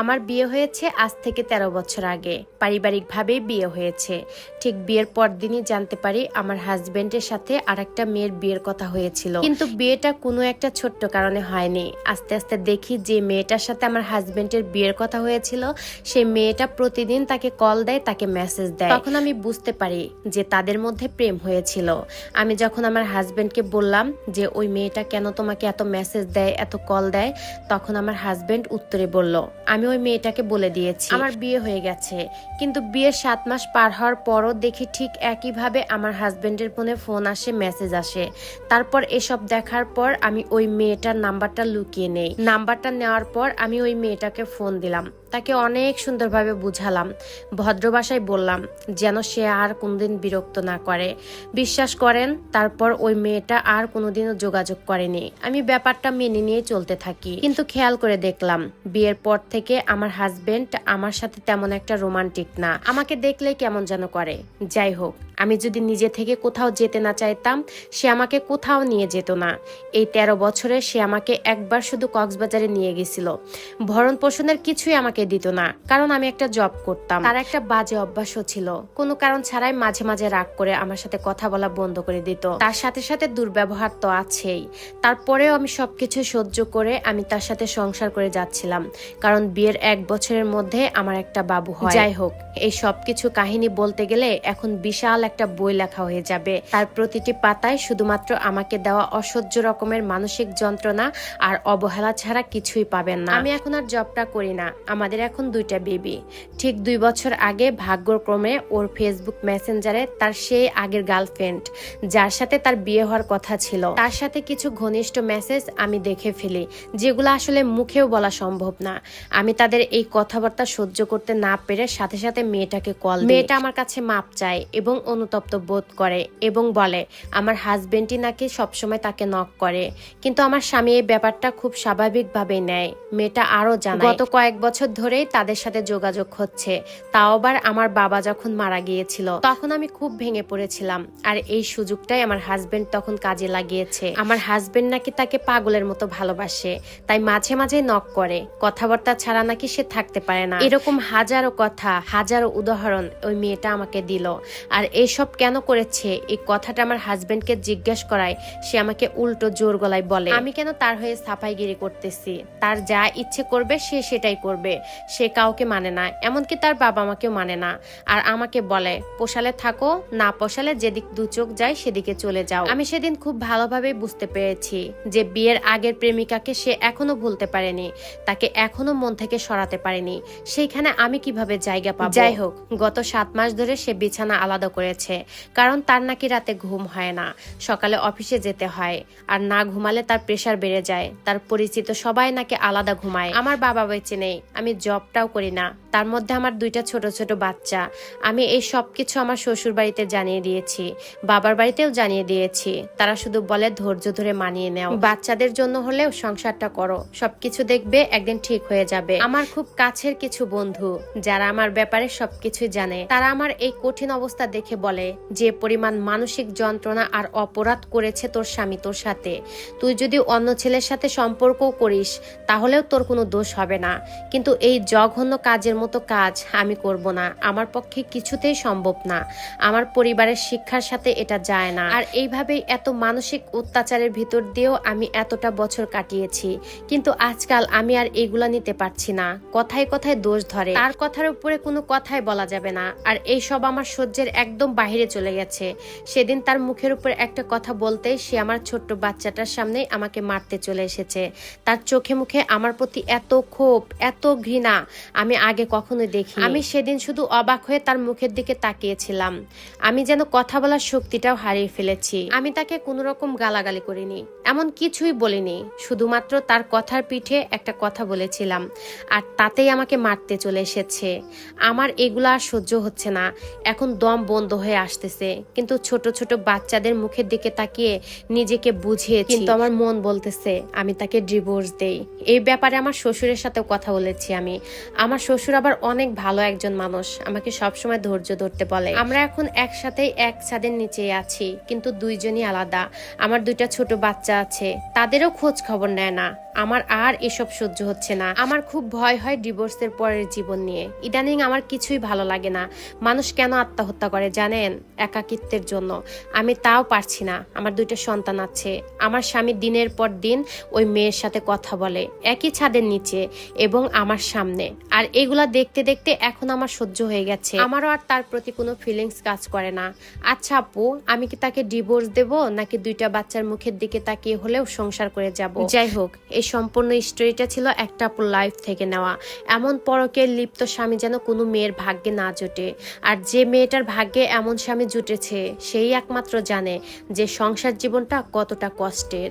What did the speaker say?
আমার বিয়ে হয়েছে আজ থেকে ১৩ বছর আগে। পারিবারিকভাবেই বিয়ে হয়েছে। ঠিক বিয়ের পর দিনই জানতে পারি আমার হাজবেন্ডের সাথে আর একটা মেয়ের বিয়ের কথা হয়েছিল। কিন্তু বিয়েটা কোনো একটা ছোট্ট কারণে হয়নি। আস্তে আস্তে দেখি যে মেয়েটার সাথে আমার হাজবেন্ডের বিয়ের কথা হয়েছিল সেই মেয়েটা প্রতিদিন তাকে কল দেয়, তাকে মেসেজ দেয়। তখন আমি বুঝতে পারি যে তাদের মধ্যে প্রেম হয়েছিল। আমি যখন আমার হাজবেন্ডকে বললাম যে, ওই মেয়েটা কেন তোমাকে এত মেসেজ দেয়, এত কল দেয়? তখন আমার হাজবেন্ড উত্তরে বলল, আমি ওই মেয়েটাকে বলে দিয়েছি। আমার বিয়ে হয়ে গেছে, কিন্তু বিয়ের সাত মাস পার হওয়ার পরও দেখি ঠিক একইভাবে আমার হাজবেন্ডের ফোনে ফোন আসে, মেসেজ আসে। তারপর এসব দেখার পর আমি ওই মেয়েটার নাম্বারটা লুকিয়ে নেই। নাম্বারটা নেওয়ার পর আমি ওই মেয়েটাকে ফোন দিলাম। তাকে অনেক সুন্দরভাবে বুঝালাম, ভদ্র ভাষায় বললাম যেন সে আর কোনোদিন বিরক্ত না করে। বিশ্বাস করেন, তারপর ওই মেয়েটা আর কোনোদিনও যোগাযোগ করেনি। আমি ব্যাপারটা মেনে নিয়ে চলতে থাকি। কিন্তু খেয়াল করে দেখলাম, বিয়ের পর থেকে আমার হাজবেন্ড আমার সাথে তেমন একটা রোমান্টিক না। আমাকে দেখলেই কেমন যেন করে। যাই হোক, আমি যদি নিজে থেকে কোথাও যেতে না চাইতাম, সে আমাকে কোথাও নিয়ে যেত না। এই তেরো বছরে সে আমাকে একবার শুধু কক্সবাজারে নিয়ে গেছিল। ভরণ পোষণের কিছুই আমাকে দিত না, কারণ আমি একটা জব করতাম। তার একটা বাজে অভ্যাসও ছিল। কোনো কারণ ছাড়াই মাঝে মাঝে রাগ করে আমার সাথে কথা বলা বন্ধ করে দিত। তার সাথে সাথে দুর্ব্যবহার তো আছেই। তারপরেও আমি সবকিছু সহ্য করে আমি তার সাথে সংসার করে যাচ্ছিলাম, কারণ বিয়ের এক বছরের মধ্যে আমার একটা বাবু হয়। যাই হোক, এই সবকিছু কাহিনী বলতে গেলে এখন বিশাল একটা বই লেখা হয়ে যাবে। তার প্রতিটি পাতায় শুধুমাত্র আমাকে দেওয়া অসহ্য রকমের মানসিক যন্ত্রণা আর অবহেলা ছাড়া কিছুই পাবেন না। আমি এখন আর জবটা করি না। আমাদের এখন দুইটা বেবি। ঠিক দুই বছর আগে ভাগ্যক্রমে ওর ফেসবুক মেসেঞ্জারে তার সেই আগের গার্লফ্রেন্ড যার সাথে তার বিয়ে হওয়ার কথা ছিল। তার সাথে কিছু ঘনিষ্ঠ মেসেজ আমি দেখে ফেলি, যেগুলো আসলে মুখেও বলা সম্ভব না। আমি তাদের এই কথাবার্তা সহ্য করতে না পেরে সাথে সাথে মেয়েটাকে কল মেয়েটা আমার কাছে মাপ চায় এবং অনুতপ্ত বোধ করে এবং বলে, আমার হাজবেন্ডই নাকি সবসময় তাকে নক করে, কিন্তু আমার স্বামী এই ব্যাপারটা খুব স্বাভাবিকভাবে নেয়। মেয়েটা আরও জানায়, গত কয়েক বছর ধরেই তাদের সাথে যোগাযোগ হচ্ছে। তাও আবার আমার বাবা যখন মারা গিয়েছিল, তখন আমি খুব ভেঙে পড়েছিলাম। আর এই সুযোগটাই আমার হাজবেন্ড তখন কাজে লাগিয়েছে। আমার হাজবেন্ড নাকি তাকে পাগলের মতো ভালোবাসে, তাই মাঝে মাঝে নক করে। কথাবার্তা ছাড়া নাকি সে থাকতে পারে না। এরকম হাজারো কথা, হাজারো উদাহরণ ওই মেয়েটা আমাকে দিল। আর এইসব কেন করেছে? এই কথাটা আমার হাজবেন্ডকে জিজ্ঞেস করায়, সে আমাকে উল্টো জোর গলায় বলে, আমি কেন তার হয়ে সাফাইগিরি করতেছি? তার যা ইচ্ছে করবে, সে সেটাই করবে। সে কাউকে মানে না, এমনকি তার বাবা মাকেও মানে না। আর আমাকে বলে, পোষালে থাকো, না পোষালে যেদিক দু চোখ যায় সেদিকে চলে যাও। আমি সেদিন খুব ভালোভাবে বুঝতে পেরেছি যে বিয়ের আগের প্রেমিকাকে সে এখনও ভুলতে পারেনি, তাকে এখনও মন থেকে সরাতে পারেনি। সেইখানে আমি কীভাবে জায়গা পাবো? যাই হোক, গত সাত মাস ধরে সে বিছানা আলাদা করেছে, কারণ তার নাকি রাতে ঘুম হয় না, সকালে অফিসে যেতে হয়। আর না ঘুমালে তার প্রেশার বেড়ে যায়, তার পরিচিত সবাই নাকি আলাদা ঘুমায়। আমার বাবা বেঁচে নেই আমি জবটাও করি না। তার মধ্যে আমার দুইটা ছোট ছোট বাচ্চা। আমি এই সব কিছু আমার শ্বশুর বাড়িতে জানিয়ে দিয়েছি, বাবার বাড়িতেও জানিয়ে দিয়েছি। তারা শুধু বলে ধৈর্য ধরে মানিয়ে নেও। বাচ্চাদের জন্য হলেও সংসারটা করো। সবকিছু দেখবে, একদিন ঠিক হয়ে যাবে। আমার খুব কাছের কিছু বন্ধু, যারা আমার ব্যাপারে সবকিছু জানে। তারা আমার এই কঠিন অবস্থা দেখে বলে, যে পরিমাণ মানসিক যন্ত্রণা আর অপরাধ করেছে তোর স্বামী তোর সাথে। তুই যদি অন্য ছেলের সাথে সম্পর্ক করিস, তাহলেও তোর কোনো দোষ হবে না। কিন্তু এই জঘন্য কাজের মতো কাজ আমি করব না। আমার পক্ষে কিছুতেই সম্ভব না। আমার পরিবারের শিক্ষার সাথে এটা যায় না। আর এইভাবেই এত মানসিক অত্যাচারের ভিতর দিয়েও আমি এতটা বছর কাটিয়েছি। কিন্তু আজকাল আমি আর এগুলা নিতে পারছি না। কথায় কথায় দোষ ধরে। তার কথার উপরে কোনো কথাই বলা যাবে না। আর এই সব আমার সহ্যের একদম বাহিরে চলে গেছে। সেদিন তার মুখের উপর একটা কথা বলতেই সে আমার ছোট্ট বাচ্চাটার সামনে আমাকে মারতে চলে এসেছে। তার চোখে মুখে আমার প্রতি এত ক্ষোভ, এত ঘৃণা। আমি আগে কখনো দেখি আমি সেদিন শুধু অবাক হয়ে তার মুখের দিকে তাকিয়েছিলাম। আমি যেন কথা বলার শক্তিটাও হারিয়ে ফেলেছি। আমি তাকে কোনো রকম গালাগালি করিনি। এমন কিছুই বলিনি। শুধুমাত্র তার কথার পিঠে একটা কথা বলেছিলাম। আর তাতেই আমাকে মারতে চলে এসেছে। আমার এগুলো আর সহ্য হচ্ছে না। এখন দম বন্ধ হয়ে আসতেছে। কিন্তু ছোট ছোট বাচ্চাদের মুখের দিকে তাকিয়ে নিজেকে বুঝিয়ে কিন্তু আমার মন বলতেছে, আমি তাকে ডিভোর্স দেই। এই ব্যাপারে আমার শ্বশুরের সাথেও কথা বলেছি আমি। আমার শ্বশুর আবার অনেক ভালো একজন মানুষ। আমাকে সবসময় ধৈর্য ধরতে বলে। আমরা এখন একসাথে এক ছাদের নিচে আছি, কিন্তু দুইজনই আলাদা। আমার দুইটা ছোট বাচ্চা আছে, তাদেরও খোঁজ খবর নেয় না। আমার আর এসব সহ্য হচ্ছে না। আমার খুব ভয় হয় ডিভোর্সের পরের জীবন নিয়ে। ইদানিং আমার কিছুই ভালো লাগে না। মানুষ কেন আত্মহত্যা করে জানেন? একাকিত্বের জন্য। আমি তাও পারছি না। আমার দুইটা সন্তান আছে। আমার স্বামী দিনের পর দিন ওই মেয়ের সাথে কথা বলে। একই ছাদের নিচে এবং আমার সামনে। আর এগুলা দেখতে দেখতে এখন আমার সহ্য হয়ে গেছে। আমারও আর তার প্রতি কোনো ফিলিংস কাজ করে না। আচ্ছা আপু, আমি কি তাকে ডিভোর্স দেব? নাকি দুইটা বাচ্চার মুখের দিকে তাকিয়ে হলেও সংসার করে যাব? যাই হোক এই সম্পূর্ণ স্টোরিটা ছিল একটা লাইফ থেকে নেওয়া। এমন পরকের লিপ্ত স্বামী যেন কোনো মেয়ের ভাগ্যে না জোটে। আর যে মেয়েটার ভাগ্যে এমন স্বামী জুটেছে, সেই একমাত্র জানে যে সংসার জীবনটা কতটা কষ্টের।